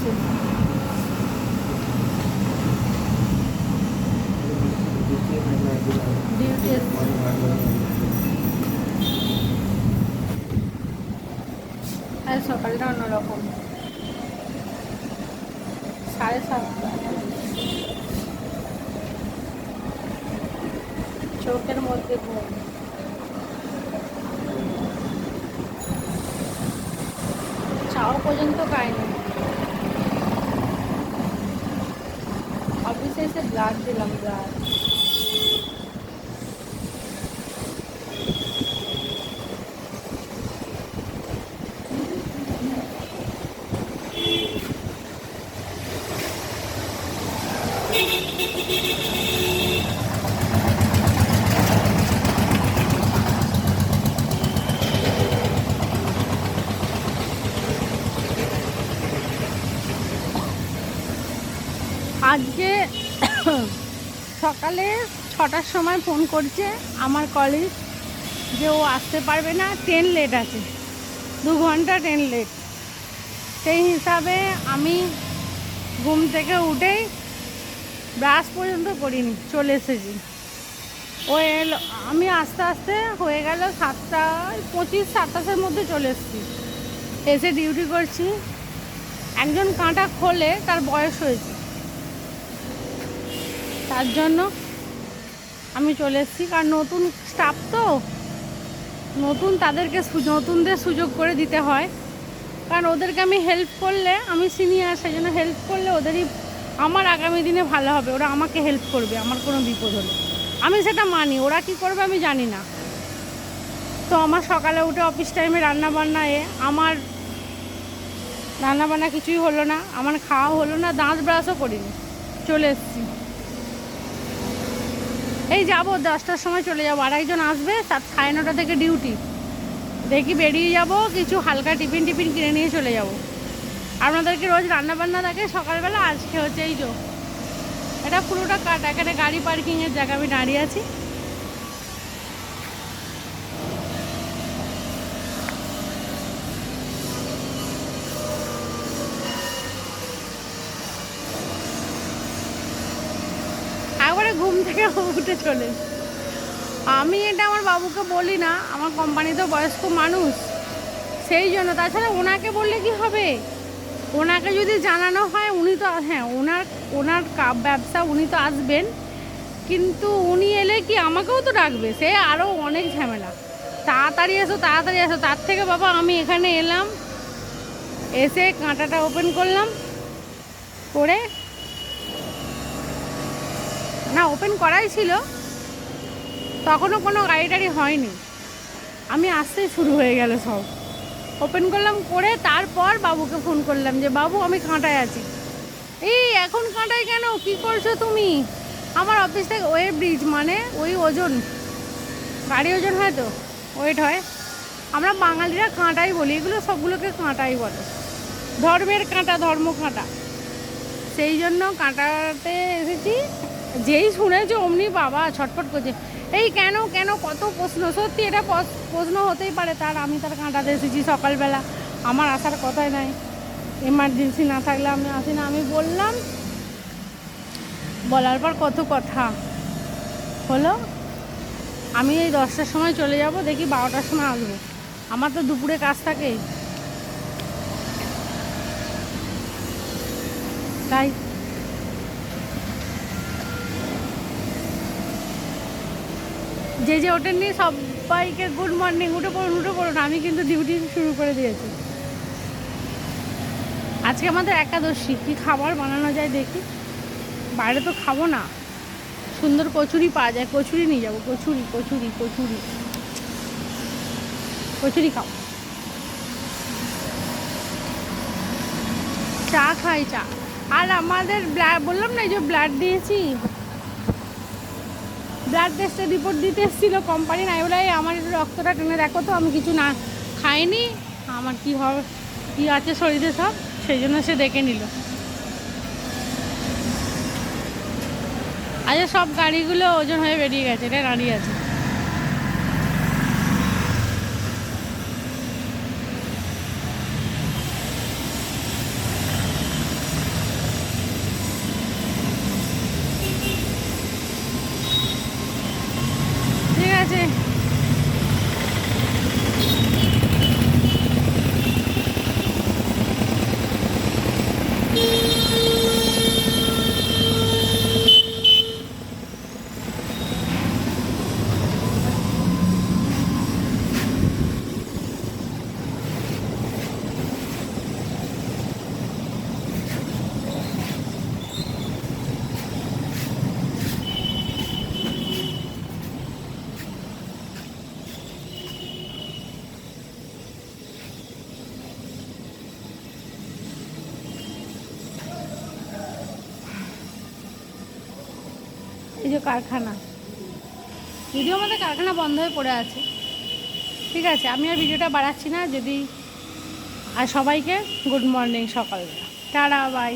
অফিসে ডিউটি আজ সকালটা অন্যরকম। সাড়ে সাতটা। চোখের মধ্যে ঘুম। চাও পর্যন্ত খায়নি অফিসে এসে ব্লাড দিলাম ব্লাড আজকে সকালে ছটার সময় ফোন করছে আমার কলেজ যে ও আসতে পারবে না ট্রেন লেট আছে। দু ঘণ্টা ট্রেন লেট সেই হিসাবে আমি ঘুম থেকে উঠেই ব্রাশ পর্যন্ত করিনি, চলে এসেছি। ও এলো, আমি আস্তে আস্তে হয়ে গেল সাতটা, পঁচিশ সাতাশের মধ্যে চলে এসেছি। এসে ডিউটি করছি। একজন কাঁটা খোলে, তার বয়স হয়েছে। তার জন্য আমি চলে এসেছি। কারণ নতুন স্টাফ তো? নতুন তাদেরকে নতুনদের সুযোগ করে দিতে হয়। কারণ ওদেরকে আমি হেল্প করলে, আমি সিনিয়র সেই জন্য হেল্প করলে ওদেরই আমার আগামী দিনে ভালো হবে। ওরা আমাকে হেল্প করবে, আমার কোনো বিপদ হলে। আমি সেটা মানি, ওরা কি করবে আমি জানি না। তো আমার সকালে উঠে অফিস টাইমে রান্না বান্না এ, আমার রান্না বান্না কিছুই হলো না, আমার খাওয়া হলো না, দাঁত ব্রাশও করিনি। চলে এসেছি। এই যাব, দশটার সময় চলে যাব। আর একজন আসবে সাত সাড়ে নটা থেকে ডিউটি। দেখি বেরিয়ে যাব, কিছু হালকা টিফিন টিফিন কিনে নিয়ে চলে যাব। আপনাদেরকে রোজ রান্না বান্না থাকে, সকালবেলা, আজকে হচ্ছে এই যো, এটা পুরোটা কাট এখানে গাড়ি পার্কিংয়ের জায়গা আমি দাঁড়িয়ে আছি একবারে ঘুম থেকে উঠে চলে আমি এটা আমার বাবুকে বলি না, আমার কোম্পানি তো বয়স্ক মানুষ, সেই জন্য। তাছাড়া ওনাকে বললে কি হবে? ওনাকে যদি জানানো হয়, উনি তো হ্যাঁ ওনার ওনার ব্যবসা উনি তো আসবেন, কিন্তু উনি এলে কি আমাকেও তো ডাকবে? সে আরও অনেক ঝামেলা। তাড়াতাড়ি এসো তাড়াতাড়ি এসো। তার থেকে বাবা, আমি এখানে এলাম, এসে কাঁটাটা ওপেন করলাম, করে না ওপেন করাই ছিল। তখনও কোনো গাড়ি টাড়ি হয়নি। আমি আসতেই শুরু হয়ে গেল সব। ওপেন করলাম, করে তারপর বাবুকে ফোন করলাম যে, বাবু, আমি কাঁটায় আছি। এই, এখন কাঁটায় কেন? কি করছ তুমি? আমার অফিস থেকে ওয়ে ব্রিজ মানে ওই ওজন। গাড়ি ওজন হয় তো? ওয়েট হয়। আমরা বাঙালিরা কাঁটাই বলি। এগুলো সবগুলোকে কাঁটাই বলে। ধর্মের কাঁটা ধর্ম কাঁটা সেই জন্য কাঁটাতে এসেছি। যেই শুনেছে, অমনি বাবা ছটফট করছে। এই কেন কেন, কত প্রশ্ন? সত্যি এটা প্রশ্ন হতেই পারে তার। আমি তার কাঁটাতে এসেছি সকালবেলা। আমার আসার কথাই নাই। এমার্জেন্সি না থাকলে আমি আসি না। আমি বললাম, বলার পর কত কথা। হলো, আমি এই দশটার সময় চলে যাব, দেখি বারোটার সময় আসব। আমার তো দুপুরে কাজ থাকে তাই যে যে ওঠেননি সবাইকে গুড মর্নিং উঠে পড়ুন উঠে পড়ুন, আমি কিন্তু ডিউটি শুরু করে দিয়েছি। আজকে আমাদের একাদশী, কি খাবার বানানো যায় দেখি? বাইরে তো খাব না। সুন্দর কচুরি পাওয়া যায়, কচুরি নিয়ে যাব, কচুরি কচুরি কচুরি। কচুরি খাও। চা খাই, চা। আর আমাদের বললাম না এই যে ব্লাড দিয়েছি? ব্লাড টেস্টের রিপোর্ট দিতে এসেছিল কোম্পানি নাই বলে "এই আমার রক্তটা টেনে দেখো তো, আমি কিছু না খাইনি, আমার কি হবে কী আছে শরীরে সব? সেই জন্য সে দেখে নিল। আচ্ছা সব গাড়িগুলো ওজন হয়ে বেরিয়ে গেছে, এটা দাঁড়িয়ে আছে এই যে কারখানা। যদিও আমাদের কারখানা বন্ধ হয়ে পড়ে আছে। ঠিক আছে, আমি আর ভিডিওটা বাড়াচ্ছি না, যদি আর সবাইকে গুড মর্নিং সকালবেলা। Tata bye